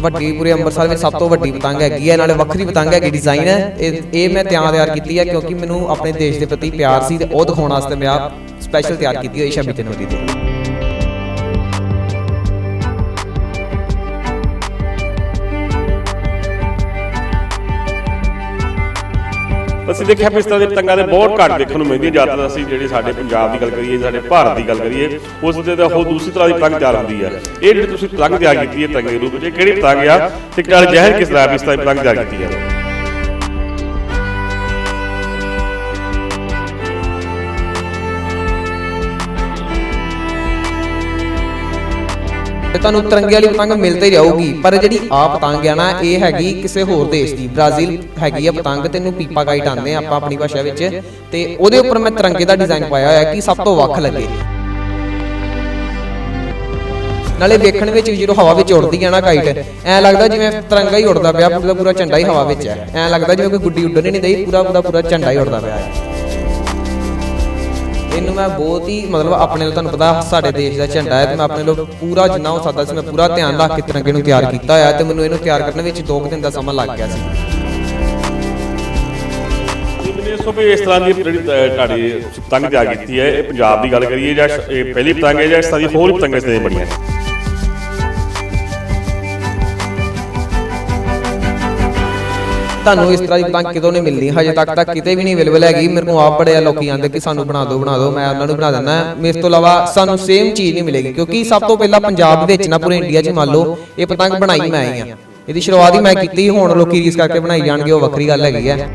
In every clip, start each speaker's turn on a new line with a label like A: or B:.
A: ਵੱਡੀ, ਪੂਰੇ ਅੰਮ੍ਰਿਤਸਰ ਵਿੱਚ ਸਭ ਤੋਂ ਵੱਡੀ ਪਤੰਗ ਹੈਗੀ ਹੈ, ਨਾਲੇ ਵੱਖਰੀ ਪਤੰਗ ਹੈਗੀ ਡਿਜ਼ਾਈਨ ਹੈ। ਇਹ ਇਹ ਮੈਂ ਤਿਆਰ ਤਿਆਰ ਕੀਤੀ ਹੈ, ਕਿਉਂਕਿ ਮੈਨੂੰ ਆਪਣੇ ਦੇਸ਼ ਦੇ ਪ੍ਰਤੀ ਪਿਆਰ ਸੀ ਤੇ ਉਹ ਦਿਖਾਉਣ ਵਾਸਤੇ ਮੈਂ ਸਪੈਸ਼ਲ ਤਿਆਰ ਕੀਤੀ ਹੋਈ 26 ਜਨਵਰੀ ਤੇ
B: ਅਸੀਂ ਦੇਖਿਆ ਵੀ ਇਸ ਤਰ੍ਹਾਂ ਦੇ ਪਤੰਗਾਂ ਦੇ ਬਹੁਤ ਘੱਟ ਦੇਖਣ ਨੂੰ ਮਿਲਦੀਆਂ ਜ਼ਿਆਦਾਤਰ ਅਸੀਂ ਜਿਹੜੇ ਸਾਡੇ ਪੰਜਾਬ ਦੀ ਗੱਲ ਕਰੀਏ, ਸਾਡੇ ਭਾਰਤ ਦੀ ਗੱਲ ਕਰੀਏ, ਉਸ ਦੇ ਤਾਂ ਉਹ ਦੂਸਰੀ ਤਰ੍ਹਾਂ ਦੀ ਪਤੰਗ ਤਿਆਰ ਹੁੰਦੀ ਹੈ। ਇਹ ਜਿਹੜੀ ਤੁਸੀਂ ਪਤੰਗ ਤਿਆਰ ਕੀਤੀ ਹੈ ਪਤੰਗ ਦੇ ਰੂਪ ਵਿੱਚ ਇਹ ਕਿਹੜੀ ਪਤੰਗ ਆ? ਤੇ ਨਾਲ ਜ਼ਹਿਰ ਕਿਸ ਤਰ੍ਹਾਂ ਇਸ ਤਰ੍ਹਾਂ ਦੀ ਪਤੰਗ ਤਿਆਰ ਕੀਤੀ ਹੈ।
A: ਤੇ ਤੁਹਾਨੂੰ ਤਿਰੰਗੇ ਵਾਲੀ ਪਤੰਗ ਮਿਲਦੀ ਹੀ ਰਹੂਗੀ। ਪਰ ਜਿਹੜੀ ਆ ਪਤੰਗ ਆ ਨਾ, ਇਹ ਹੈਗੀ ਕਿਸੇ ਹੋਰ ਦੇਸ਼ ਦੀ। ਬ੍ਰਾਜ਼ੀਲ ਹੈਗੀ ਆ ਪਤੰਗ, ਤੈਨੂੰ ਪੀਪਾ ਕਾਈਟ ਆਂਦੇ ਆ ਆਪਾਂ ਆਪਣੀ ਭਾਸ਼ਾ ਵਿੱਚ। ਤੇ ਉਹਦੇ ਉੱਪਰ ਮੈਂ ਤਿਰੰਗੇ ਦਾ ਡਿਜ਼ਾਈਨ ਪਾਇਆ ਹੋਇਆ ਕਿ ਸਭ ਤੋਂ ਵੱਖ ਲੱਗੇ। ਨਾਲੇ ਵੇਖਣ ਵਿੱਚ ਜਦੋਂ ਹਵਾ ਵਿੱਚ ਉੜਦੀ ਆ ਨਾ ਕਾਈਟ ਐ ਲੱਗਦਾ ਜਿਵੇਂ ਤਿਰੰਗਾ ਹੀ ਉੜਦਾ ਪਿਆ, ਪੂਰਾ ਪੂਰਾ ਝੰਡਾ ਹੀ ਹਵਾ ਵਿੱਚ ਹੈ। ਐ ਲੱਗਦਾ ਜਿਵੇਂ ਕੋਈ ਗੁੱਡੀ ਉੱਡਣ ਹੀ ਨਹੀਂ ਦਈ, ਪੂਰਾ ਪੂਰਾ ਪੂਰਾ ਝੰਡਾ ਹੀ ਉੜਦਾ ਪਿਆ ਹੈ। ਇਹਨੂੰ ਮੈਂ ਬਹੁਤ ਹੀ, ਮਤਲਬ ਆਪਣੇ ਲਈ ਤੁਹਾਨੂੰ ਪਤਾ ਸਾਡੇ ਦੇਸ਼ ਦਾ ਝੰਡਾ ਹੈ ਤੇ ਮੈਂ ਆਪਣੇ ਲਈ ਪੂਰਾ ਜਿੰਨਾ ਹੋ ਸਕਦਾ ਸੀ ਮੈਂ ਪੂਰਾ ਧਿਆਨ ਰੱਖ ਕੇ ਤਿਰੰਗੇ ਨੂੰ ਤਿਆਰ ਕੀਤਾ ਹੋਇਆ ਤੇ ਮੈਨੂੰ ਇਹਨੂੰ ਤਿਆਰ ਕਰਨ ਵਿੱਚ 2 ਦਿਨ ਦਾ ਸਮਾਂ ਲੱਗ ਗਿਆ ਸੀ।
B: ਜੀ ਵੀ ਇਸ ਤਰ੍ਹਾਂ ਦੀ ਜਿਹੜੀ ਤੁਹਾਡੀ ਪਤੰਗ ਤਿਆਰ ਕੀਤੀ ਹੈ? ਇਹ ਪੰਜਾਬ ਦੀ ਗੱਲ ਕਰੀਏ ਜਾਂ ਇਹ ਪਹਿਲੀ ਪਤੰਗ ਹੈ ਜਾਂ ਇਸ ਤਰ੍ਹਾਂ ਦੀ ਹੋਰ ਪਤੰਗਾਂ ਇਸ ਤਰ੍ਹਾਂ ਦੀਆਂ ਬਣੀਆਂ?
A: ਤੁਹਾਨੂੰ ਇਸ ਤਰ੍ਹਾਂ ਦੀ ਪਤੰਗ ਕਿਤੋਂ ਨਹੀਂ ਮਿਲਣੀ ਹਜੇ ਤੱਕ ਤਾਂ ਕਿਤੇ ਵੀ ਨਹੀਂ ਅਵੇਲੇਬਲ ਹੈਗੀ। ਮੇਰੇ ਕੋਲ ਆਪ ਬੜੇ ਲੋਕੀ ਆਂਦੇ ਕਿ ਸਾਨੂੰ ਬਣਾ ਦਿਓ ਬਣਾ ਦਿਓ, ਮੈਂ ਉਹਨਾਂ ਨੂੰ ਬਣਾ ਦਿੰਦਾ। ਇਸ ਤੋਂ ਇਲਾਵਾ ਸਾਨੂੰ ਸੇਮ ਚੀਜ਼ ਨਹੀਂ ਮਿਲੇਗੀ, ਕਿਉਂਕਿ ਸਭ ਤੋਂ ਪਹਿਲਾਂ ਪੰਜਾਬ ਵਿੱਚ ਨਾ, ਪੂਰੇ ਇੰਡੀਆ 'ਚ ਮੰਨ ਲਓ, ਇਹ ਪਤੰਗ ਬਣਾਈ ਮੈਂ ਆਈ ਆ ਇਹਦੀ ਸ਼ੁਰੂਆਤ ਹੀ ਮੈਂ ਕੀਤੀ, ਹੁਣ ਲੋਕੀ ਰੀਸ ਕਰਕੇ ਬਣਾਈ ਜਾਣਗੇ, ਉਹ ਵੱਖਰੀ ਗੱਲ ਹੈਗੀ ਹੈ।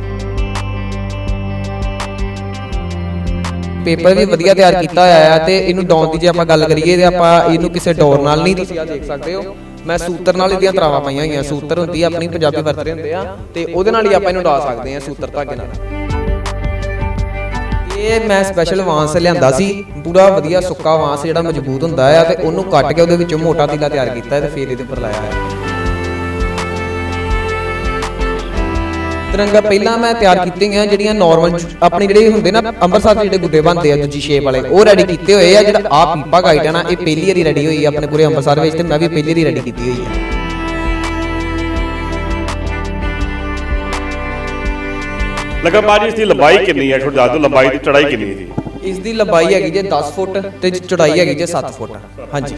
A: ਪੇਪਰ ਵੀ ਵਧੀਆ ਤਿਆਰ ਕੀਤਾ ਹੋਇਆ ਹੈ ਤੇ ਇਹਨੂੰ ਡੌਨ ਦੀ ਜੇ ਆਪਾਂ ਗੱਲ ਕਰੀਏ ਤੇ ਆਪਾਂ ਇਹਨੂੰ ਕਿਸੇ ਡੋਰ ਨਾਲ ਨਹੀਂ ਤੁਸੀਂ ਆ ਦੇਖ ਸਕਦੇ ਹੋ। ਮੈਂ ਸੂਤਰ ਨਾਲ ਇਹਦੀਆਂ ਤਰਾਵਾਂ ਪਾਈਆਂ ਹੋਈਆਂ ਸੂਤਰ ਹੁੰਦੀ ਆ ਆਪਣੀ ਪੰਜਾਬੀ ਵਰਤਦੇ ਹੁੰਦੇ ਆ ਤੇ ਉਹਦੇ ਨਾਲ ਹੀ ਆਪਾਂ ਇਹਨੂੰ ਡਾ ਸਕਦੇ ਆ ਸੂਤਰ ਧਾਗੇ ਨਾਲ। ਇਹ ਮੈਂ ਸਪੈਸ਼ਲ ਵਾਂਸ ਲਿਆਂਦਾ ਸੀ ਪੂਰਾ ਵਧੀਆ ਸੁੱਕਾ ਵਾਂਸ ਜਿਹੜਾ ਮਜ਼ਬੂਤ ਹੁੰਦਾ ਆ ਤੇ ਉਹਨੂੰ ਕੱਟ ਕੇ ਉਹਦੇ ਵਿੱਚੋਂ ਮੋਟਾ ਤੀਲਾ ਤਿਆਰ ਕੀਤਾ ਤੇ ਫਿਰ ਇਹਦੇ ਉੱਪਰ ਲਾਇਆ ਹੈ ਤਿਰੰਗਾ ਪਹਿਲਾਂ ਮੈਂ ਤਿਆਰ ਕੀਤੀਆਂ ਜਿਹੜੀਆਂ ਨਾਰਮਲ ਆਪਣੀ ਜਿਹੜੇ ਹੁੰਦੇ ਨਾ ਅੰਮ੍ਰਿਤਸਰ ਦੇ ਜਿਹੜੇ ਗੁੱਡੇ ਬਣਦੇ ਆ ਦੂਜੀ ਸ਼ੇਪ ਵਾਲੇ ਉਹ ਰੈਡੀ ਕੀਤੇ ਹੋਏ ਆ ਜਿਹੜਾ ਆ ਪੀਪਾ ਗਾਈਡ ਆ ਨਾ ਇਹ ਪਹਿਲੀ ਵਾਰੀ ਰੈਡੀ ਹੋਈ ਆ ਆਪਣੇ ਪੂਰੇ ਅੰਮ੍ਰਿਤਸਰ ਵਿੱਚ ਤੇ ਮੈਂ ਵੀ ਪਹਿਲੀ ਵਾਰੀ ਰੈਡੀ ਕੀਤੀ ਹੋਈ ਆ।
B: ਲਗਭਗ ਇਸ ਦੀ ਲੰਬਾਈ ਕਿੰਨੀ ਹੈ ਥੋੜੀ ਦੱਸ ਦਿਓ ਲੰਬਾਈ ਤੇ ਚੜਾਈ ਕਿੰਨੀ ਹੈ ਜੀ
A: ਇਸ ਦੀ ਲੰਬਾਈ ਹੈਗੀ ਜੇ 10 ਫੁੱਟ ਤੇ ਚੌੜਾਈ ਹੈਗੀ ਜੇ 7 ਫੁੱਟ ਹਾਂਜੀ।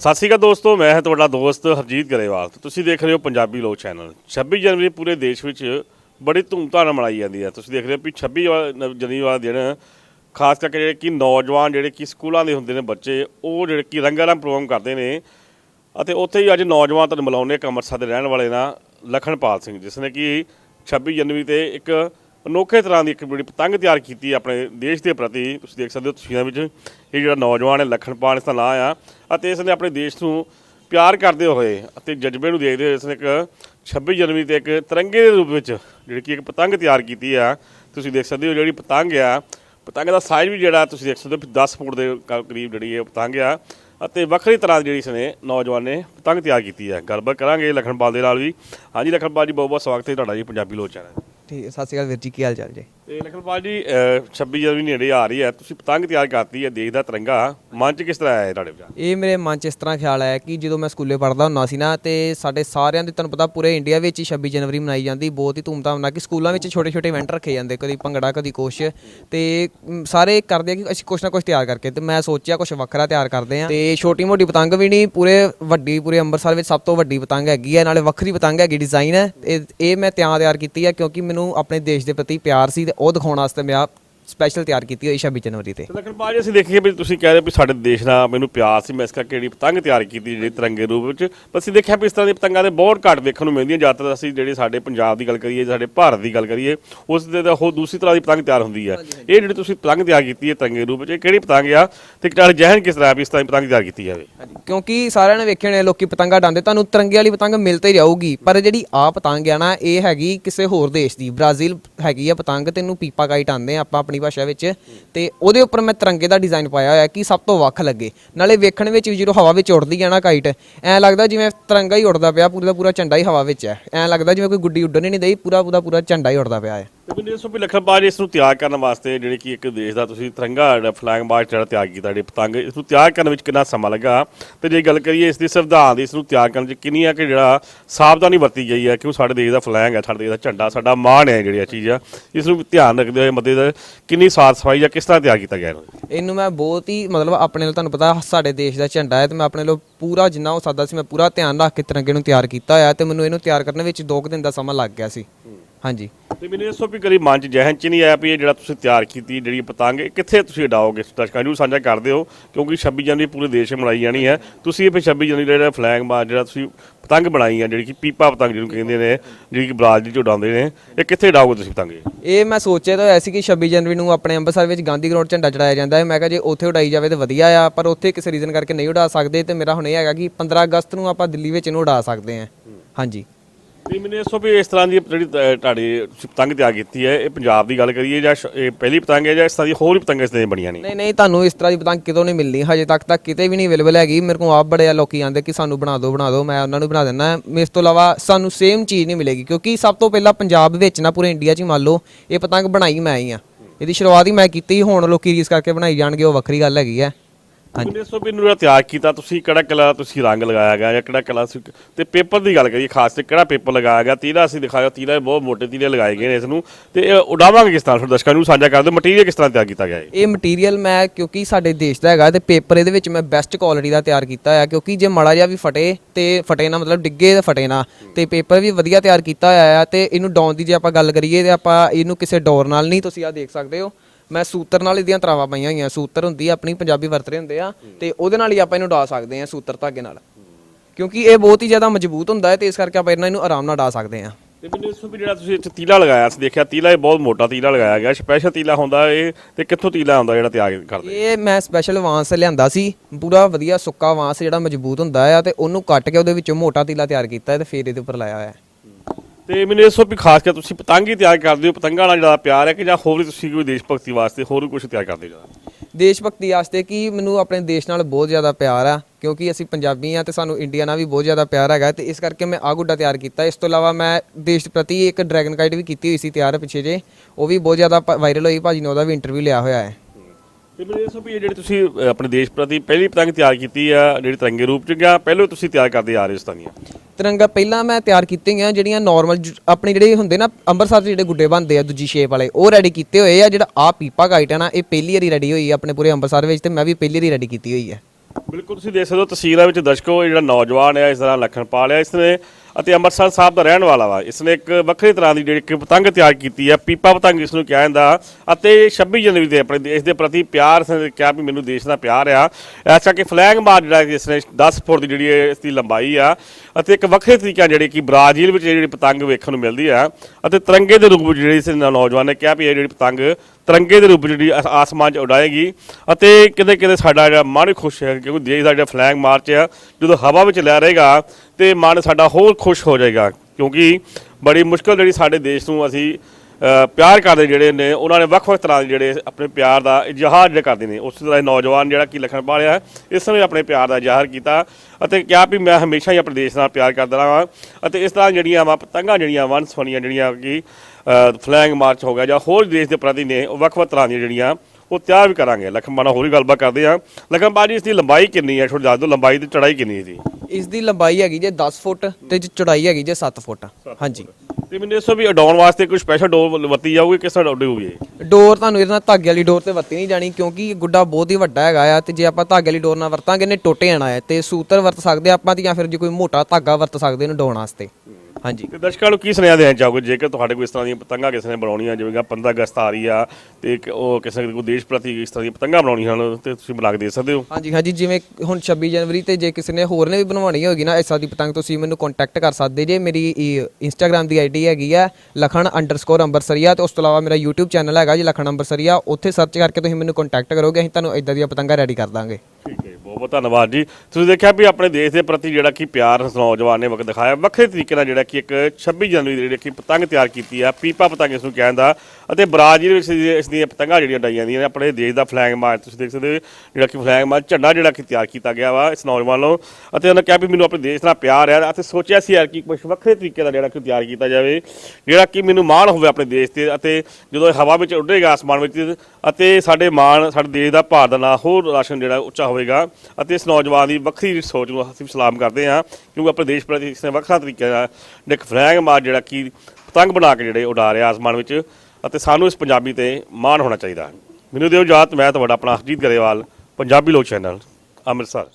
B: ਸਤਿ ਸ਼੍ਰੀ ਅਕਾਲ ਦੋਸਤੋ, ਮੈਂ ਹਾਂ ਤੁਹਾਡਾ ਦੋਸਤ ਹਰਜੀਤ ਗਰੇਵਾਲ। ਤੁਸੀਂ ਦੇਖ ਰਹੇ ਹੋ ਪੰਜਾਬੀ ਲੋਕ ਚੈਨਲ। 26 ਜਨਵਰੀ ਪੂਰੇ ਦੇਸ਼ ਵਿੱਚ ਬੜੀ ਧੂਮਧਾਮ ਨਾਲ ਮਨਾਈ ਜਾਂਦੀ ਹੈ। ਤੁਸੀਂ ਦੇਖ ਰਹੇ ਹੋ ਵੀ 26 ਜਨਵਰੀ ਵਾਲਾ ਦਿਨ, ਖਾਸ ਕਰਕੇ ਜਿਹੜੇ ਕਿ ਨੌਜਵਾਨ, ਜਿਹੜੇ ਕਿ ਸਕੂਲਾਂ ਦੇ ਹੁੰਦੇ ਨੇ ਬੱਚੇ, ਉਹ ਜਿਹੜੇ ਕਿ ਰੰਗਾਰੰਗ ਪ੍ਰੋਗਰਾਮ ਕਰਦੇ ਨੇ। ਅਤੇ ਉੱਥੇ ਹੀ ਅੱਜ ਨੌਜਵਾਨ ਤੁਹਾਨੂੰ ਮਿਲਾਉਂਦੇ ਇੱਕ ਅੰਮ੍ਰਿਤਸਰ ਦੇ ਰਹਿਣ ਵਾਲੇ ਨਾਲ ਲਖਨਪਾਲ ਸਿੰਘ, ਜਿਸ ਨੇ ਕਿ 26 ਜਨਵਰੀ ਤੇ ਇੱਕ ਅਨੋਖੇ ਤਰ੍ਹਾਂ ਦੀ ਇੱਕ ਬੜੀ ਪਤੰਗ ਤਿਆਰ ਕੀਤੀ ਆਪਣੇ ਦੇਸ਼ ਦੇ ਪ੍ਰਤੀ। ਤੁਸੀਂ ਦੇਖ ਸਕਦੇ ਹੋ ਤਸਵੀਰਾਂ ਵਿੱਚ ਇਹ ਜਿਹੜਾ ਨੌਜਵਾਨ ਹੈ ਲਖਨਪਾਲ ਇਸ ਦਾ ਨਾਂ ਆ ਅਤੇ ਇਸ ਨੇ ਆਪਣੇ ਦੇਸ਼ ਨੂੰ ਪਿਆਰ ਕਰਦੇ ਹੋਏ ਅਤੇ ਜਜ਼ਬੇ ਨੂੰ ਦੇਖਦੇ ਹੋਏ ਇਸ ਨੇ ਇੱਕ 26 ਜਨਵਰੀ ਤੇ ਇੱਕ ਤਿਰੰਗੇ ਦੇ ਰੂਪ ਵਿੱਚ ਜਿਹੜੀ ਕਿ ਇੱਕ ਪਤੰਗ ਤਿਆਰ ਕੀਤੀ ਆ ਤੁਸੀਂ ਦੇਖ ਸਕਦੇ ਹੋ ਜਿਹੜੀ ਪਤੰਗ ਆ, ਪਤੰਗ ਦਾ ਸਾਈਜ਼ ਵੀ ਜਿਹੜਾ ਤੁਸੀਂ ਦੇਖ ਸਕਦੇ ਹੋ ਵੀ 10 ਫੁੱਟ ਦੇ ਕਰੀਬ ਜਿਹੜੀ ਇਹ ਪਤੰਗ ਆ ਅਤੇ ਵੱਖਰੀ ਤਰ੍ਹਾਂ ਦੀ ਜਿਹੜੀ ਇਸਨੇ ਨੌਜਵਾਨ ਨੇ ਪਤੰਗ ਤਿਆਰ ਕੀਤੀ ਹੈ। ਗੱਲਬਾਤ ਕਰਾਂਗੇ ਲਖਨਪਾਲ ਦੇ ਨਾਲ ਵੀ। ਹਾਂਜੀ ਲਖਨਪਾਲ ਜੀ ਬਹੁਤ ਬਹੁਤ ਸਵਾਗਤ ਹੈ ਤੁਹਾਡਾ ਜੀ ਪੰਜਾਬੀ ਲੋਕ ਚੈਨਲ।
A: ਠੀਕ ਹੈ ਸਤਿ ਸ਼੍ਰੀ ਅਕਾਲ ਵੀਰ ਜੀ ਕੀ ਹਾਲ ਚਾਲ ਜੀ?
B: ਤੇ ਲਖਨਪਾਲ ਜੀ 26 ਜਨਵਰੀ ਨੇੜੇ ਆ ਰਹੀ ਹੈ। ਤੁਸੀਂ ਪਤੰਗ ਤਿਆਰ ਕਰਤੀ ਹੈ ਦੇਸ਼ ਤਿਰੰਗਾ। ਮਨ ਚ ਕਿਸ ਤਰ੍ਹਾਂ ਆਇਆ ਇਹ ਤੁਹਾਡੇ ਵਿਚਾਰ?
A: ਇਹ ਮੇਰੇ ਮਨ 'ਚ ਇਸ ਤਰ੍ਹਾਂ ਖਿਆਲ ਆਇਆ ਕਿ ਜਦੋਂ ਮੈਂ ਸਕੂਲੇ ਪੜ੍ਹਦਾ ਹੁੰਦਾ ਸੀ ਨਾ, ਤੇ ਸਾਡੇ ਸਾਰਿਆਂ ਦੇ ਤੁਹਾਨੂੰ ਪਤਾ ਪੂਰੇ ਇੰਡੀਆ ਵਿੱਚ ਹੀ 26 ਜਨਵਰੀ ਮਨਾਈ ਜਾਂਦੀ, ਬਹੁਤ ਹੀ ਧੂਮਧਾਮ ਨਾਲ ਕਿ ਸਕੂਲਾਂ ਵਿੱਚ ਛੋਟੇ ਛੋਟੇ ਇਵੈਂਟ ਰੱਖੇ ਜਾਂਦੇ, ਕਦੀ ਭੰਗੜਾ, ਕਦੀ ਕੁਛ। ਤੇ ਸਾਰੇ ਕਰਦੇ ਆ ਕਿ ਅਸੀਂ ਕੁਛ ਨਾ ਕੁਛ ਤਿਆਰ ਕਰਕੇ, ਤੇ ਮੈਂ ਸੋਚਿਆ ਕੁਛ ਵੱਖਰਾ ਤਿਆਰ ਕਰਦੇ ਆ। ਤੇ ਛੋਟੀ ਮੋਟੀ ਪਤੰਗ ਵੀ ਨਹੀਂ, ਪੂਰੇ ਵੱਡੀ, ਪੂਰੇ ਅੰਮ੍ਰਿਤਸਰ ਵਿੱਚ ਸਭ ਤੋਂ ਵੱਡੀ ਪਤੰਗ ਹੈਗੀ ਹੈ, ਨਾਲੇ ਵੱਖਰੀ ਪਤੰਗ ਹੈਗੀ ਡਿਜ਼ਾਈਨ ਹੈ। ਇਹ ਇਹ ਮੈਂ ਤਿਆਰ ਤਿਆਰ ਕੀਤੀ ਹੈ, ਕਿਉਂਕਿ ਮੈਨੂੰ ਆਪਣੇ ਦੇਸ਼ ਦੇ ਪ੍ਰਤੀ ਪਿਆਰ ਸੀ ਉਹ ਦਿਖਾਉਣ ਵਾਸਤੇ ਮੈਂ ਆਹ ਸਪੈਸ਼ਲ ਤਿਆਰ ਕੀਤੀ ਹੋਈ 26 ਜਨਵਰੀ ਤੇ।
B: ਤੇ ਲਖਨਪਾਲ ਜੀ ਅਸੀਂ ਦੇਖੀਏ ਵੀ ਤੁਸੀਂ ਕਹਿ ਰਹੇ ਵੀ ਸਾਡੇ ਦੇਸ਼ ਨਾਲ ਮੈਨੂੰ ਪਿਆਰ ਸੀ ਮੈਂ ਇਸ ਕਰਕੇ ਜਿਹੜੀ ਪਤੰਗ ਤਿਆਰ ਕੀਤੀ ਜਿਹੜੀ ਤਿਰੰਗੇ ਰੂਪ ਵਿੱਚ ਪਰ ਅਸੀਂ ਦੇਖਿਆ ਵੀ ਇਸ ਤਰ੍ਹਾਂ ਦੀ ਪਤੰਗਾਂ ਦੇ ਬਹੁਤ ਘੱਟ ਦੇਖਣ ਨੂੰ ਮਿਲਦੀਆਂ ਜ਼ਿਆਦਾਤਰ ਅਸੀਂ ਜਿਹੜੇ ਸਾਡੇ ਪੰਜਾਬ ਦੀ ਗੱਲ ਕਰੀਏ ਸਾਡੇ ਭਾਰਤ ਦੀ ਗੱਲ ਕਰੀਏ ਉਸ ਦੇ ਤਾਂ ਉਹ ਦੂਸਰੀ ਤਰ੍ਹਾਂ ਦੀ ਪਤੰਗ ਤਿਆਰ ਹੁੰਦੀ ਹੈ। ਇਹ ਜਿਹੜੀ ਤੁਸੀਂ ਪਤੰਗ ਤਿਆਰ ਕੀਤੀ ਹੈ ਤਿਰੰਗੇ ਰੂਪ ਵਿੱਚ ਇਹ ਕਿਹੜੀ ਪਤੰਗ ਆ? ਤੇ ਨਾਲ ਜਹਿਨ ਕਿਸ ਤਰ੍ਹਾਂ ਵੀ ਇਸ ਤਰ੍ਹਾਂ ਦੀ ਪਤੰਗ ਤਿਆਰ ਕੀਤੀ ਜਾਵੇ?
A: ਕਿਉਂਕਿ ਸਾਰਿਆਂ ਨੇ ਵੇਖੇ ਨੇ ਲੋਕੀ ਪਤੰਗਾ ਡਾਂਦੇ ਤੁਹਾਨੂੰ ਤਿਰੰਗੇ ਵਾਲੀ ਪਤੰਗ ਮਿਲ ਤੇ ਜਾਊਗੀ ਪਰ ਜਿਹੜੀ ਆ ਪਤੰਗ ਆ ਨਾ ਇਹ ਹੈਗੀ ਕਿਸੇ ਹੋਰ ਦੇਸ਼ ਦੀ ਬ੍ਰਾਜ਼ੀਲ ਹੈਗੀ ਆ ਪਤੰਗ ਤੈਨੂੰ ਪੀਪਾ ਕਾਈਟ ਆਂਦੇ ਆਪਾਂ ਆਪਣੀ ਭਾਸ਼ਾ ਵਿੱਚ ਤੇ ਉਹਦੇ ਉੱਪਰ ਮੈਂ ਤਿਰੰਗੇ ਦਾ ਡਿਜ਼ਾਈਨ ਪਾਇਆ ਹੋਇਆ ਕਿ ਸਭ ਤੋਂ ਵੱਖ ਲੱਗੇ। ਨਾਲੇ ਵੇਖਣ ਵਿੱਚ ਵੀ ਜਦੋਂ ਹਵਾ ਵਿੱਚ ਉੱਡਦੀ ਹੈ ਨਾ ਕਾਈਟ ਐਂ ਲੱਗਦਾ ਜਿਵੇਂ ਤਿਰੰਗਾ ਹੀ ਉੜਦਾ ਪਿਆ, ਪੂਰਾ ਦਾ ਪੂਰਾ ਝੰਡਾ ਹੀ ਹਵਾ ਵਿੱਚ ਹੈ। ਐਂ ਲੱਗਦਾ ਜਿਵੇਂ ਕੋਈ ਗੁੱਡੀ ਉੱਡਣ ਹੀ ਨਹੀਂ ਦਈ, ਪੂਰਾ ਪੂਰਾ ਪੂਰਾ ਝੰਡਾ ਹੀ ਉੱਡਦਾ ਪਿਆ ਹੈ।
B: ਮੈਨੂੰ ਇਸ ਵੀ ਲਖਨਪਾਲ ਜੀ ਇਸ ਨੂੰ ਤਿਆਰ ਕਰਨ ਵਾਸਤੇ ਜਿਹੜੇ ਕਿ ਇੱਕ ਦੇਸ਼ ਦਾ ਤੁਸੀਂ ਤਿਰੰਗਾ, ਜਿਹੜਾ ਫਲੈਗ ਮਾਰਚ ਜਿਹੜਾ ਤਿਆਰ ਕੀਤਾ ਜਿਹੜੇ ਪਤੰਗ, ਇਸ ਨੂੰ ਤਿਆਰ ਕਰਨ ਵਿੱਚ ਕਿੰਨਾ ਸਮਾਂ ਲੱਗਾ? ਤੇ ਜੇ ਗੱਲ ਕਰੀਏ ਇਸ ਦੀ ਸੰਵਿਧਾਨ ਦੀ, ਇਸ ਨੂੰ ਤਿਆਰ ਕਰਨ ਵਿੱਚ ਕਿੰਨੀ ਆ ਕਿ ਜਿਹੜਾ ਸਾਵਧਾਨੀ ਵਰਤੀ ਗਈ ਹੈ? ਕਿ ਉਹ ਸਾਡੇ ਦੇਸ਼ ਦਾ ਫਲੈਗ ਹੈ, ਸਾਡੇ ਦੇਸ਼ ਦਾ ਝੰਡਾ, ਸਾਡਾ ਮਾਣ ਹੈ ਜਿਹੜੀ ਇਹ ਚੀਜ਼ ਆ। ਇਸ ਨੂੰ ਧਿਆਨ ਰੱਖਦੇ ਹੋਏ ਮੱਦੇ ਦਾ ਕਿੰਨੀ ਸਾਫ਼ ਸਫ਼ਾਈ ਜਾਂ ਕਿਸ ਤਰ੍ਹਾਂ ਤਿਆਰ ਕੀਤਾ ਗਿਆ ਇਹਨੂੰ
A: ਇਹਨੂੰ ਮੈਂ ਬਹੁਤ ਹੀ ਮਤਲਬ ਆਪਣੇ ਨਾਲ ਤੁਹਾਨੂੰ ਪਤਾ ਸਾਡੇ ਦੇਸ਼ ਦਾ ਝੰਡਾ ਹੈ ਤੇ ਮੈਂ ਆਪਣੇ ਲਈ ਪੂਰਾ ਜਿੰਨਾ ਹੋ ਸਕਦਾ ਸੀ ਮੈਂ ਪੂਰਾ ਧਿਆਨ ਰੱਖ ਕੇ ਤਿਰੰਗੇ ਨੂੰ ਤਿਆਰ ਕੀਤਾ ਹੋਇਆ ਤੇ ਮੈਨੂੰ ਇਹਨੂੰ ਤਿਆਰ ਕਰਨ ਵਿੱਚ 2 ਦਿਨ ਦਾ ਸਮਾਂ ਲੱਗ ਗਿਆ ਸੀ। ਹਾਂਜੀ।
B: ਤੇ ਮੈਨੂੰ ਤੋਂ ਵੀ ਕਰੀ ਮਨ ਚ ਜਹਨ ਚ ਨਹੀਂ ਆਇਆ ਵੀ ਇਹ ਜਿਹੜਾ ਤੁਸੀਂ ਤਿਆਰ ਕੀਤੀ ਜਿਹੜੀ ਪਤੰਗ ਇਹ ਕਿੱਥੇ ਤੁਸੀਂ ਉਡਾਓਗੇ? ਦਰਸ਼ਕਾਂ ਨੂੰ ਸਾਂਝਾ ਕਰਦੇ ਹੋ ਕਿਉਂਕਿ 26 ਜਨਵਰੀ ਪੂਰੇ ਦੇਸ਼ 'ਚ ਮਨਾਈ ਜਾਣੀ ਹੈ। ਤੁਸੀਂ ਇਹ ਫਿਰ 26 ਜਨਵਰੀ ਜਿਹੜਾ ਫਲੈਗ ਮਾਰ ਜਿਹੜਾ ਤੁਸੀਂ ਪਤੰਗ ਬਣਾਈ ਹੈ ਜਿਹੜੀ ਕਿ ਪੀਪਾ ਪਤੰਗ ਜਿਹਨੂੰ ਕਹਿੰਦੇ ਨੇ ਜਿਹੜੀ ਕਿ ਬਰਾਜ਼ੀਲ 'ਚ ਉਡਾਉਂਦੇ ਨੇ ਇਹ ਕਿੱਥੇ ਉਡਾਓਗੇ ਤੁਸੀਂ ਪਤੰਗ? ਇਹ?
A: ਇਹ ਮੈਂ ਸੋਚਿਆ ਤਾਂ ਹੋਇਆ ਸੀ ਕਿ 26 ਜਨਵਰੀ ਨੂੰ ਆਪਣੇ ਅੰਮ੍ਰਿਤਸਰ ਵਿੱਚ ਗਾਂਧੀ ਗਰਾਊਂਡ ਝੰਡਾ ਚੜਾਇਆ ਜਾਂਦਾ ਹੈ। ਮੈਂ ਕਿਹਾ ਜੇ ਉੱਥੇ ਉਡਾਈ ਜਾਵੇ ਤਾਂ ਵਧੀਆ ਆ ਪਰ ਉੱਥੇ ਕਿਸੇ ਰੀਜ਼ਨ ਕਰਕੇ ਨਹੀਂ ਉਡਾ ਸਕਦੇ ਤੇ ਮੇਰਾ ਹੁਣ ਇਹ ਹੈਗਾ ਕਿ 15 ਅਗਸਤ ਨੂੰ ਆਪਾਂ ਦਿੱਲੀ ਵਿੱਚ ਇਹਨੂੰ ਉਡਾ ਸਕਦੇ ਹਾਂ। ਹਾਂਜੀ।
B: ਤੇ ਮੈਨੂੰ ਇਸ ਤੋਂ ਵੀ ਇਸ ਤਰ੍ਹਾਂ ਦੀ ਜਿਹੜੀ ਤੁਹਾਡੀ ਪਤੰਗ ਤਿਆਰ ਕੀਤੀ ਹੈ, ਇਹ ਪੰਜਾਬ ਦੀ ਗੱਲ ਕਰੀਏ ਜਾਂ ਇਹ ਪਹਿਲੀ ਪਤੰਗ ਹੈ ਜਾਂ ਇਸ ਤਰ੍ਹਾਂ ਦੀ ਹੋਰ ਵੀ ਪਤੰਗਾਂ ਇਸ ਤਰ੍ਹਾਂ ਬਣੀਆਂ ਨੇ?
A: ਨਹੀਂ ਨਹੀਂ, ਤੁਹਾਨੂੰ ਇਸ ਤਰ੍ਹਾਂ ਦੀ ਪਤੰਗ ਕਿਤੋਂ ਨਹੀਂ ਮਿਲਣੀ, ਹਜੇ ਤੱਕ ਤਾਂ ਕਿਤੇ ਵੀ ਨਹੀਂ ਅਵੇਲੇਬਲ ਹੈਗੀ। ਮੇਰੇ ਕੋਲ ਆਪ ਬੜੇ ਆ, ਲੋਕੀ ਆਂਦੇ ਕਿ ਸਾਨੂੰ ਬਣਾ ਦਿਓ ਬਣਾ ਦਿਓ, ਮੈਂ ਉਹਨਾਂ ਨੂੰ ਬਣਾ ਦਿੰਦਾ। ਇਸ ਤੋਂ ਇਲਾਵਾ ਸਾਨੂੰ ਸੇਮ ਚੀਜ਼ ਨਹੀਂ ਮਿਲੇਗੀ, ਕਿਉਂਕਿ ਸਭ ਤੋਂ ਪਹਿਲਾਂ ਪੰਜਾਬ ਵਿੱਚ ਨਾ, ਪੂਰੇ ਇੰਡੀਆ 'ਚ ਹੀ ਮੰਨ ਲਓ, ਇਹ ਪਤੰਗ ਬਣਾਈ ਮੈਂ ਹੀ ਆ। ਇਹਦੀ ਸ਼ੁਰੂਆਤ ਹੀ ਮੈਂ ਕੀਤੀ, ਹੁਣ ਲੋਕੀ ਰੀਸ ਕਰਕੇ ਬਣਾਈ ਜਾਣਗੇ, ਉਹ ਵੱਖਰੀ ਗੱਲ ਹੈਗੀ ਹੈ। ਹਾਂਜੀ।
B: ਮੈਨੂੰ ਇਸ ਤੋਂ ਵੀ ਇਹਨੂੰ ਜਿਹੜਾ ਤਿਆਰ ਕੀਤਾ ਤੁਸੀਂ ਕਿਹੜਾ ਕਲਾ ਤੁਸੀਂ ਰੰਗ ਲਗਾਇਆ ਗਿਆ ਜਾਂ ਕਿਹੜਾ ਕਲਾ ਤੇ ਪੇਪਰ ਦੀ ਗੱਲ ਕਰੀਏ ਖਾਸ ਤੇ ਕਿਹੜਾ ਪੇਪਰ ਲਗਾਇਆ ਗਿਆ? ਤੀਲਾ ਅਸੀਂ ਦਿਖਾਇਆ ਤੀਲਾ ਬਹੁਤ ਮੋਟੇ ਤੀਲੇ ਲਗਾਏ ਗਏ ਨੇ ਇਸ ਨੂੰ। ਤੇ ਇਹ ਉਡਾਵਾਂਗੇ ਕਿਸ ਤਰ੍ਹਾਂ? ਫਿਰ ਦਰਸ਼ਕਾਂ ਨੂੰ ਸਾਂਝਾ ਕਰ ਦਿਓ ਮਟੀਰੀਅਲ ਕਿਸ ਤਰ੍ਹਾਂ ਤਿਆਰ ਕੀਤਾ ਗਿਆ ਹੈ
A: ਇਹ ਮਟੀਰੀਅਲ ਮੈਂ ਕਿਉਂਕਿ ਸਾਡੇ ਦੇਸ਼ ਦਾ ਹੈਗਾ ਤੇ ਪੇਪਰ ਇਹਦੇ ਵਿੱਚ ਮੈਂ ਬੈਸਟ ਕੁਆਲਿਟੀ ਦਾ ਤਿਆਰ ਕੀਤਾ ਹੋਇਆ ਕਿਉਂਕਿ ਜੇ ਮਾੜਾ ਜਿਹਾ ਵੀ ਫਟੇ ਤੇ ਫਟੇ ਨਾ ਮਤਲਬ ਡਿੱਗੇ ਤੇ ਫਟੇ ਨਾ ਤੇ ਪੇਪਰ ਵੀ ਵਧੀਆ ਤਿਆਰ ਕੀਤਾ ਹੋਇਆ ਤੇ ਇਹਨੂੰ ਡਾਉਣ ਦੀ ਜੇ ਆਪਾਂ ਗੱਲ ਕਰੀਏ ਤੇ ਆਪਾਂ ਇਹਨੂੰ ਕਿਸੇ ਡੋਰ ਨਾਲ ਨਹੀਂ ਤੁਸੀਂ ਆ ਦੇਖ ਸਕਦੇ ਹੋ। ਮੈਂ ਸੂਤਰ ਨਾਲ ਇਹਦੀਆਂ ਤਰਾਵਾਂ ਪਾਈਆਂ ਹੋਈਆਂ। ਸੂਤਰ ਹੁੰਦੀ ਆ ਆਪਣੀ ਪੰਜਾਬੀ ਵਰਤਰੇ ਹੁੰਦੇ ਆ ਤੇ ਉਹਦੇ ਨਾਲ ਹੀ ਆਪਾਂ ਇਹਨੂੰ ਡਾ ਸਕਦੇ ਆ ਸੂਤਰ ਧਾਗੇ ਨਾਲ। ਕਿਉਂਕਿ ਇਹ ਬਹੁਤ ਹੀ ਜ਼ਿਆਦਾ ਮਜ਼ਬੂਤ ਹੁੰਦਾ ਹੈ ਤੇ ਇਸ ਕਰਕੇ ਆਪਾਂ ਇਹਨਾਂ ਨੂੰ ਆਰਾਮ ਨਾਲ ਡਾ ਸਕਦੇ ਆ
B: ਤੇ ਮੈਨੂੰ ਇਸ ਤੋਂ ਵੀ ਜਿਹੜਾ ਤੁਸੀਂ ਇੱਥੇ ਤੀਲਾ ਲਗਾਇਆ ਸੀ ਦੇਖਿਆ ਤੀਲਾ ਇਹ ਬਹੁਤ ਮੋਟਾ ਤੀਲਾ ਲਗਾਇਆ ਗਿਆ। ਸਪੈਸ਼ਲ ਤੀਲਾ ਹੁੰਦਾ ਇਹ ਤੇ ਕਿੱਥੋਂ ਤੀਲਾ ਹੁੰਦਾ ਜਿਹੜਾ ਤਿਆਰ ਕਰਦੇ
A: ਇਹ ਮੈਂ ਸਪੈਸ਼ਲ ਵਾਂਸ ਲਿਆਂਦਾ ਸੀ। ਪੂਰਾ ਵਧੀਆ ਸੁੱਕਾ ਵਾਂਸ ਜਿਹੜਾ ਮਜ਼ਬੂਤ ਹੁੰਦਾ ਆ ਤੇ ਉਹਨੂੰ ਕੱਟ ਕੇ ਉਹਦੇ ਵਿੱਚੋਂ ਮੋਟਾ ਤੀਲਾ ਤਿਆਰ ਕੀਤਾ ਤੇ ਫੇਰ ਇਹਦੇ ਉੱਪਰ ਲਾਇਆ ਹੋਇਆ ਹੈ।
B: ਤੇ ਮੈਨੂੰ ਇਸ ਤੋਂ ਵੀ ਖਾਸ ਕਰ ਤੁਸੀਂ ਪਤੰਗ ਹੀ ਤਿਆਰ ਕਰਦੇ ਹੋ, ਪਤੰਗਾਂ ਨਾਲ ਜ਼ਿਆਦਾ ਪਿਆਰ ਹੈ ਕਿ ਜਾਂ ਹੋਰ ਵੀ ਤੁਸੀਂ ਕੋਈ ਦੇਸ਼ ਭਗਤੀ ਵਾਸਤੇ ਹੋਰ ਵੀ ਕੁਝ ਤਿਆਰ ਕਰਦੇ ਹੋ? ਜ਼ਿਆਦਾ
A: ਦੇਸ਼ ਭਗਤੀ ਵਾਸਤੇ ਕਿ ਮੈਨੂੰ ਆਪਣੇ ਦੇਸ਼ ਨਾਲ ਬਹੁਤ ਜ਼ਿਆਦਾ ਪਿਆਰ ਆ, ਕਿਉਂਕਿ ਅਸੀਂ ਪੰਜਾਬੀ ਆ ਤੇ ਸਾਨੂੰ ਇੰਡੀਆ ਨਾਲ ਵੀ ਬਹੁਤ ਜ਼ਿਆਦਾ ਪਿਆਰ ਹੈਗਾ ਤੇ ਇਸ ਕਰਕੇ ਮੈਂ ਆਹ ਗੁੱਡਾ ਤਿਆਰ ਕੀਤਾ। ਇਸ ਤੋਂ ਇਲਾਵਾ ਮੈਂ ਦੇਸ਼ ਪ੍ਰਤੀ ਇੱਕ ਡਰੈਗਨ ਕਾਈਟ ਵੀ ਕੀਤੀ ਹੋਈ ਸੀ ਤਿਆਰ ਪਿੱਛੇ ਜੇ ਉਹ ਵੀ ਬਹੁਤ ਜ਼ਿਆਦਾ ਵਾਇਰਲ ਹੋਈ, ਭਾਜੀ ਨੇ ਉਹਦਾ ਵੀ ਇੰਟਰਵਿਊ ਲਿਆ ਹੋਇਆ ਹੈ।
B: ਤੇ ਮੈਨੂੰ ਇਸ ਤੋਂ ਵੀ ਇਹ ਜਿਹੜੇ ਤੁਸੀਂ ਅ, ਆਪਣੇ ਦੇਸ਼ ਪ੍ਰਤੀ ਪਹਿਲੀ ਪਤੰਗ ਤਿਆਰ ਕੀਤੀ ਆ ਜਿਹੜੀ ਤਿਰੰਗੇ ਰੂਪ ਚ ਜਾਂ ਪਹਿਲਾਂ ਤੁਸੀਂ ਤਿਆਰ ਕਰਦੇ ਆ ਰਹੇ ਹੋ
A: ਤਿਰੰਗਾ ਪਹਿਲਾਂ ਮੈਂ ਤਿਆਰ ਕੀਤੀਆਂ ਜਿਹੜੀਆਂ ਨਾਰਮਲ ਆਪਣੇ ਜਿਹੜੇ ਹੁੰਦੇ ਨਾ ਅੰਮ੍ਰਿਤਸਰ 'ਚ ਜਿਹੜੇ ਗੁੱਡੇ ਬਣਦੇ ਆ ਦੂਜੀ ਸ਼ੇਪ ਵਾਲੇ ਉਹ ਰੈਡੀ ਕੀਤੇ ਹੋਏ ਆ ਜਿਹੜਾ ਆ ਪੀਪਾ ਕਾਈਟ ਆ ਨਾ ਇਹ ਪਹਿਲੀ ਵਾਰੀ ਰੈਡੀ ਹੋਈ ਆ ਆਪਣੇ ਪੂਰੇ ਅੰਮ੍ਰਿਤਸਰ ਵਿੱਚ ਤੇ ਮੈਂ ਵੀ ਪਹਿਲੀ ਵਾਰੀ ਰੈਡੀ ਕੀਤੀ ਹੋਈ ਹੈ
B: ਬਿਲਕੁਲ, ਤੁਸੀਂ ਦੇਖ ਸਕਦੇ ਹੋ ਤਸਵੀਰਾਂ ਵਿੱਚ ਦਰਸ਼ਕੋ ਇਹ ਜਿਹੜਾ ਨੌਜਵਾਨ ਹੈ ਇਸ ਤਰ੍ਹਾਂ ਲਖਨਪਾਲ ਹੈ ਇਸਨੇ ਅਤੇ ਅੰਮ੍ਰਿਤਸਰ ਸਾਹਿਬ ਦਾ ਰਹਿਣ ਵਾਲਾ ਵਾ। ਇਸਨੇ ਇੱਕ ਵੱਖਰੀ ਤਰ੍ਹਾਂ ਦੀ ਜਿਹੜੀ ਇੱਕ ਪਤੰਗ ਤਿਆਰ ਕੀਤੀ ਹੈ ਪੀਪਾ ਪਤੰਗ ਇਸ ਨੂੰ ਕਿਹਾ ਜਾਂਦਾ ਅਤੇ 26 ਜਨਵਰੀ ਦੇ ਆਪਣੇ ਦੇਸ਼ ਦੇ ਪ੍ਰਤੀ ਪਿਆਰ ਇਸਨੇ ਕਿਹਾ ਵੀ ਮੈਨੂੰ ਦੇਸ਼ ਦਾ ਪਿਆਰ ਆ। ਇਸ ਕਰਕੇ ਫਲੈਗ ਮਾਰ ਜਿਹੜਾ ਕਿ ਇਸਨੇ 10 ਫੁੱਟ ਦੀ ਜਿਹੜੀ ਹੈ ਇਸ ਦੀ ਲੰਬਾਈ ਆ ਅਤੇ ਇੱਕ ਵੱਖਰੇ ਤਰੀਕਾ ਜਿਹੜੀ ਕਿ ਬ੍ਰਾਜ਼ੀਲ ਵਿੱਚ ਜਿਹੜੀ ਪਤੰਗ ਵੇਖਣ ਨੂੰ ਮਿਲਦੀ ਆ ਅਤੇ ਤਿਰੰਗੇ ਦੇ ਰੂਪ ਵਿੱਚ ਜਿਹੜੀ ਇਸ ਨੌਜਵਾਨ ਨੇ ਕਿਹਾ ਵੀ ਇਹ ਜਿਹੜੀ ਪਤੰਗ ਤਿਰੰਗੇ ਦੇ ਰੂਪ ਵਿੱਚ ਜਿਹੜੀ ਆਸ- ਆਸਮਾਨ 'ਚ ਉਡਾਏਗੀ ਅਤੇ ਕਿਤੇ ਕਿਤੇ ਸਾਡਾ ਜਿਹੜਾ ਮਨ ਖੁਸ਼ ਹੈ ਕਿਉਂਕਿ ਦੇਸ਼ ਦਾ ਜਿਹੜਾ ਫਲੈਗ ਮਾਰਚ ਆ ਜਦੋਂ ਹਵਾ ਵਿੱਚ ਲੈ ਰਹੇਗਾ ਤੇ ਮਨ ਸਾਡਾ ਹੋਰ ਖੁਸ਼ ਹੋ ਜਾਏਗਾ। ਕਿਉਂਕਿ ਬੜੀ ਮੁਸ਼ਕਲ ਜਿਹੜੀ ਸਾਡੇ ਦੇਸ਼ ਨੂੰ ਅਸੀਂ ਅ, ਪਿਆਰ ਕਰਦੇ ਜਿਹੜੇ ਨੇ ਉਹਨਾਂ ਨੇ ਵੱਖ-ਵੱਖ ਤਰ੍ਹਾਂ ਦੇ ਜਿਹੜੇ ਆਪਣੇ ਪਿਆਰ ਦਾ ਇਜ਼ਹਾਰ ਜਿਹੜੇ ਕਰਦੇ ਨੇ। ਉਸ ਤਰ੍ਹਾਂ ਇਹ ਨੌਜਵਾਨ ਜਿਹੜਾ ਕਿ ਲਖਨ ਪਾਲਿਆ ਇਸ ਸਮੇਂ ਆਪਣੇ ਪਿਆਰ ਦਾ ਇਜ਼ਹਾਰ ਕੀਤਾ ਅਤੇ ਕਿਹਾ ਵੀ ਮੈਂ ਹਮੇਸ਼ਾ ਹੀ ਆਪਣੇ ਦੇਸ਼ ਨਾਲ ਪਿਆਰ ਕਰਦਾ ਰਹਾਂ ਅਤੇ ਇਸ ਤਰ੍ਹਾਂ ਜਿਹੜੀਆਂ ਵਾ ਪਤੰਗਾਂ ਜਿਹੜੀਆਂ ਵੰਨ ਸਵਨੀਆਂ ਜਿਹੜੀਆਂ ਕਿ ਫਲੈਗ ਮਾਰਚ ਹੋ ਗਿਆ ਜਾਂ ਹੋਰ ਦੇਸ਼ ਦੇ ਪ੍ਰਤੀ ਨੇ ਉਹ ਵੱਖ-ਵੱਖ ਤਰ੍ਹਾਂ ਦੀਆਂ ਜਿਹੜੀਆਂ ਉਹ ਤਿਆਰ ਵੀ ਕਰਾਂਗੇ। ਨਾਲ ਹੋਰ ਗੱਲਬਾਤ ਕਰਦੇ ਆ ਲਖਨ ਬਾਜੀ ਇਸ ਦੀ ਲੰਬਾਈ ਕਿੰਨੀ ਹੈ? ਛੋੜ ਦੱਸ ਦਿਓ ਲੰਬਾਈ ਤੇ ਚੜਾਈ ਕਿੰਨੀ ਹੈ ਜੀ?
A: ਇਸ ਦੀ ਲੰਬਾਈ ਹੈਗੀ ਜੇ 10 ਫੁੱਟ ਤੇ ਜੀ ਚੌੜਾਈ ਹੈਗੀ ਜੇ 7 ਫੁੱਟ। ਹਾਂਜੀ।
B: ਤੇ ਮੈਨੂੰ ਇਸ ਵੀ ਉਡਾਉਣ ਵਾਸਤੇ ਕੋਈ ਸਪੈਸ਼ਲ ਡੋਰ ਵਰਤੀ ਜਾਊਗੀ ਕਿਸ ਤਰ੍ਹਾਂ ਉਡੂਗੀ ਇਹ?
A: ਡੋਰ ਤੁਹਾਨੂੰ ਇਹਦੇ ਨਾਲ ਧਾਗੇ ਵਾਲੀ ਡੋਰ ਤੇ ਵਰਤੀ ਨਹੀਂ ਜਾਣੀ ਕਿਉਂਕਿ ਗੁੱਡਾ ਬਹੁਤ ਹੀ ਵੱਡਾ ਹੈਗਾ ਆ ਤੇ ਜੇ ਆਪਾਂ ਧਾਗੇ ਵਾਲੀ ਡੋਰ ਨਾਲ ਵਰਤਾਂਗੇ ਇਹਨੇ ਟੁੱਟ ਜਾਣਾ ਹੈ ਤੇ ਸੂਤਰ ਵਰਤ ਸਕਦੇ ਆਪਾਂ ਤੇ ਜਾਂ ਫਿਰ ਜੇ ਕੋਈ ਮੋਟਾ ਧਾਗਾ ਵਰਤ ਸਕਦੇ ਇਹਨੂੰ ਡਾਉਣ ਵਾਸਤੇ। ਹਾਂਜੀ।
B: ਤੇ ਦਰਸ਼ਕਾਂ ਨੂੰ ਕੀ ਸੁਨੇਹਾ ਦੇਣਾ ਚਾਹੋਗੇ? ਜੇਕਰ ਤੁਹਾਡੇ ਕੋਈ ਇਸ ਤਰ੍ਹਾਂ ਦੀਆਂ ਪਤੰਗਾਂ ਕਿਸੇ ਨੇ ਬਣਾਉਣੀਆਂ ਜਿਵੇਂ ਕਿ 15 ਅਗਸਤ ਆ ਰਹੀ ਆ ਤੇ ਇੱਕ ਉਹ ਕਿਸੇ ਕੋਈ ਦੇਸ਼ ਪ੍ਰਤੀ ਇਸ ਤਰ੍ਹਾਂ ਦੀਆਂ ਪਤੰਗਾਂ ਬਣਾਉਣੀਆਂ ਹਨ ਤੇ ਤੁਸੀਂ ਬਣਾ ਕੇ ਦੇ ਸਕਦੇ ਹੋ?
A: ਹਾਂਜੀ ਹਾਂਜੀ ਜਿਵੇਂ ਹੁਣ 26 ਜਨਵਰੀ ਤੇ ਜੇ ਕਿਸੇ ਨੇ ਹੋਰ ਨੇ ਵੀ ਬਣਵਾਉਣੀ ਹੋਗੀ ਨਾ ਇਸ ਤਰ੍ਹਾਂ ਦੀ ਪਤੰਗ ਤੁਸੀਂ ਮੈਨੂੰ ਕੰਟੈਕਟ ਕਰ ਸਕਦੇ ਜੇ। ਮੇਰੀ ਇੰਸਟਾਗ੍ਰam ਦੀ ਆਈਡੀ ਹੈਗੀ ਆ ਲਖਣ ਅੰਡਰਸਕੋਰ ਅੰਬਰਸਰੀਆ ਤੇ ਉਸ ਤੋਂ ਇਲਾਵਾ ਮੇਰਾ YouTube ਚੈਨਲ ਹੈਗਾ ਜੀ ਲਖਣ ਅੰਬਰਸਰੀਆ। ਉੱਥੇ ਸਰਚ ਕਰਕੇ ਤੁਸੀਂ ਮੈਨੂੰ ਕੰਟੈਕਟ ਕਰੋਗੇ ਅਸੀਂ ਤੁਹਾਨੂੰ ਇਦਾਂ ਦੀਆਂ ਪਤੰਗਾਂ ਰੈਡੀ ਕਰ ਦਾਂਗੇ।
B: ਠੀਕ ਬਹੁਤ ਬਹੁਤ ਧੰਨਵਾਦ ਜੀ। ਤੁਸੀਂ ਦੇਖਿਆ ਵੀ ਆਪਣੇ ਦੇਸ਼ ਦੇ ਪ੍ਰਤੀ ਜਿਹੜਾ ਕਿ ਪਿਆਰ ਨੌਜਵਾਨ ਨੇ ਵਕਤ ਦਿਖਾਇਆ। ਵੱਖਰੇ ਤਰੀਕੇ ਨਾਲ ਜਿਹੜਾ ਕਿ ਇੱਕ 26 ਜਨਵਰੀ ਦੀ ਜਿਹੜੀ ਕਿ ਪਤੰਗ ਤਿਆਰ ਕੀਤੀ ਆ, ਪੀਪਾ ਪਤੰਗ ਇਸ ਨੂੰ ਕਹਿੰਦਾ ਅਤੇ ਬ੍ਰਾਜ਼ੀਲ ਵਿੱਚ ਇਸ- ਦੀਆਂ ਪਤੰਗਾਂ ਜਿਹੜੀਆਂ ਉਡਾਈਆਂ ਜਾਂਦੀਆਂ ਨੇ, ਆਪਣੇ ਦੇਸ਼ ਦਾ ਫਲੈਗ ਮਾਰਚ ਤੁਸੀਂ ਦੇਖ ਸਕਦੇ ਹੋ, ਜਿਹੜਾ ਕਿ ਫਲੈਗ ਮਾਰਚ ਝੰਡਾ ਜਿਹੜਾ ਕਿ ਤਿਆਰ ਕੀਤਾ ਗਿਆ ਵਾ ਇਸ ਨੌਜਵਾਨ ਨੂੰ। ਅਤੇ ਉਹਨਾਂ ਕਿਹਾ ਵੀ ਮੈਨੂੰ ਆਪਣੇ ਦੇਸ਼ ਨਾਲ ਪਿਆਰ ਹੈ ਅਤੇ ਸੋਚਿਆ ਸੀ ਯਾਰ ਕਿ ਕੁਝ ਵੱਖਰੇ ਤਰੀਕੇ ਦਾ ਜਿਹੜਾ ਕਿ ਤਿਆਰ ਕੀਤਾ ਜਾਵੇ, ਜਿਹੜਾ ਕਿ ਮੈਨੂੰ ਮਾਣ ਹੋਵੇ ਆਪਣੇ ਦੇਸ਼ ਤੇ ਅਤੇ ਜਦੋਂ ਇਹ ਹਵਾ ਵਿੱਚ ਉੱਡੇਗਾ ਆਸਮਾਨ ਵਿੱਚ ਅਤੇ ਸਾਡੇ ਮਾਣ, ਸਾਡੇ ਦੇਸ਼ ਦਾ ਭਾਰਤ ਦਾ ਨਾਂ ਹੋਰ ਰਾਸ਼ਨ ਜਿਹੜਾ ਉੱਚਾ ਹੋਵੇਗਾ ਅਤੇ ਇਸ ਨੌਜਵਾਨ ਦੀ ਵੱਖਰੀ ਸੋਚ ਨੂੰ ਅਸੀਂ ਸਲਾਮ ਕਰਦੇ ਹਾਂ, ਕਿਉਂਕਿ ਆਪਣੇ ਦੇਸ਼ ਪ੍ਰਤੀ ਇਸਨੇ ਵੱਖਰਾ ਤਰੀਕੇ ਦਾ ਇੱਕ ਫਲੈਗ ਮਾਰ ਜਿਹੜਾ ਕਿ ਪਤੰਗ ਬਣਾ ਕੇ ਜਿਹੜੇ ਉਡਾ ਰਿਹਾ ਆਸਮਾਨ ਵਿੱਚ। ਅਤੇ ਸਾਨੂੰ ਇਸ ਪੰਜਾਬੀ ਤੇ ਮਾਣ ਹੋਣਾ ਚਾਹੀਦਾ ਮੈਨੂੰ ਦਿਓ ਇਜਾਜ਼ਤ, ਮੈਂ ਤੁਹਾਡਾ ਆਪਣਾ ਹਰਜੀਤ ਗਰੇਵਾਲ, ਪੰਜਾਬੀ ਲੋਕ ਚੈਨਲ, ਅੰਮ੍ਰਿਤਸਰ।